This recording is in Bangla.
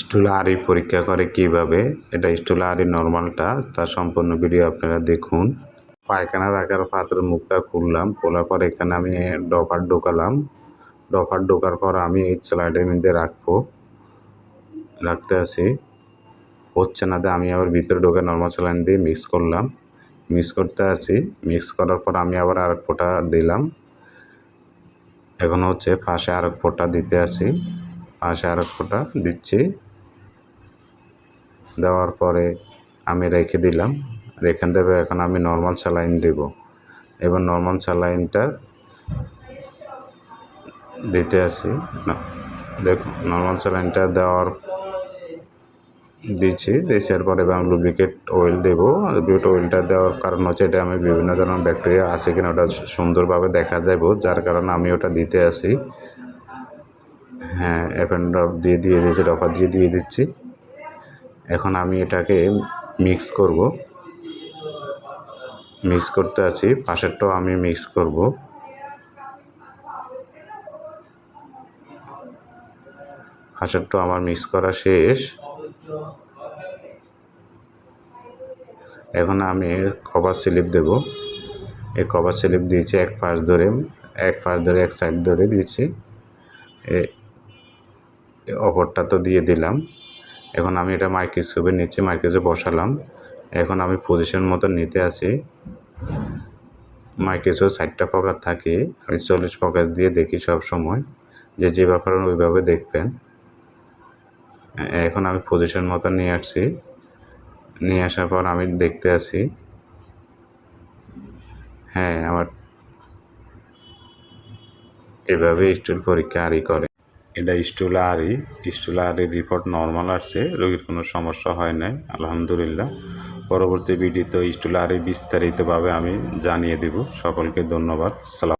স্টুল আরি পরীক্ষা করে কীভাবে? এটা স্টুল আরি নর্মালটা তার সম্পূর্ণ ভিডিও আপনারা দেখুন। পায়খানা রাখার পাত্রের মুখটা খুললাম, খোলার পর এখানে আমি ডফার ঢোকালাম। ডফার ঢোকার পর আমি এই স্লাইডের মধ্যে রাখব। রাখতে আসি হচ্ছে না দিয়ে আমি আবার ভিতরে ঢোকে নর্মাল স্যালাইন দিয়ে মিক্স করলাম। মিক্স করতে আসি মিক্স করার পর আমি আবার আরেক ফোঁটা দিলাম। এখন হচ্ছে পাশে আরেক ফোঁটা দিতে আসি পাশে আরেক ফোঁটা দিচ্ছি। দেওয়ার পরে আমি রেখে দিলাম। রেখে দেবে, এখন আমি নর্মাল স্যালাইন দেব। এবার নর্মাল স্যালাইনটা দিতে আসি। দেখুন নর্মাল স্যালাইনটা দেওয়ার দিচ্ছি। দেওয়ার পরে আমি লুব্রিকেট অয়েল দেবো। লুব্রিকেট অয়েলটা দেওয়ার কারণ হচ্ছে এটা আমি বিভিন্ন ধরনের ব্যাকটেরিয়া আছে কিনা ওটা সুন্দরভাবে দেখা যাব যার কারণে আমি ওটা দিতে আসি। হ্যাঁ ড্রপ দিয়ে দিয়ে দিয়েছি ডফার দিয়ে দিয়ে দিচ্ছি। এখন আমি এটাকে মিক্স করব। মিক্স করতে আছি, পাশেরটাও আমি মিক্স করব। পাশেরটাও আমার মিক্স করা শেষ। এখন আমি কভার স্লিপ দেব। এই কভার স্লিপ দিয়েছি এক পাশ ধরে, এক পাশ ধরে, এক সাইড ধরে দিয়েছি। অপরটা তো দিয়ে দিলাম। এখন আমি এটা মাইক্রোস্কোপের নিচে মাইক্রোস্কোপে বসালাম। এখন আমি পজিশন মতো নিতে আছি। মাইক্রোস্কোপ ষাটটা প্রকার থাকে, আমি চল্লিশ প্রকার দিয়ে দেখি সব সময়। যে যে ব্যাপার ওইভাবে দেখবেন। এখন আমি পজিশন মতো নিয়ে আসছি। নিয়ে আসার পর আমি দেখতে আসি হ্যাঁ আমার এভাবে স্টুল পরীক্ষা আরই করে। এটা স্টুল আরই স্টুল আরির রিপোর্ট নর্মাল আসছে রোগীর কোনো সমস্যা হয় নাই, আলহামদুলিল্লাহ। পরবর্তী ভিডিওতে স্টুল আরই বিস্তারিতভাবে আমি জানিয়ে দেব। সকলকে ধন্যবাদ। সালাম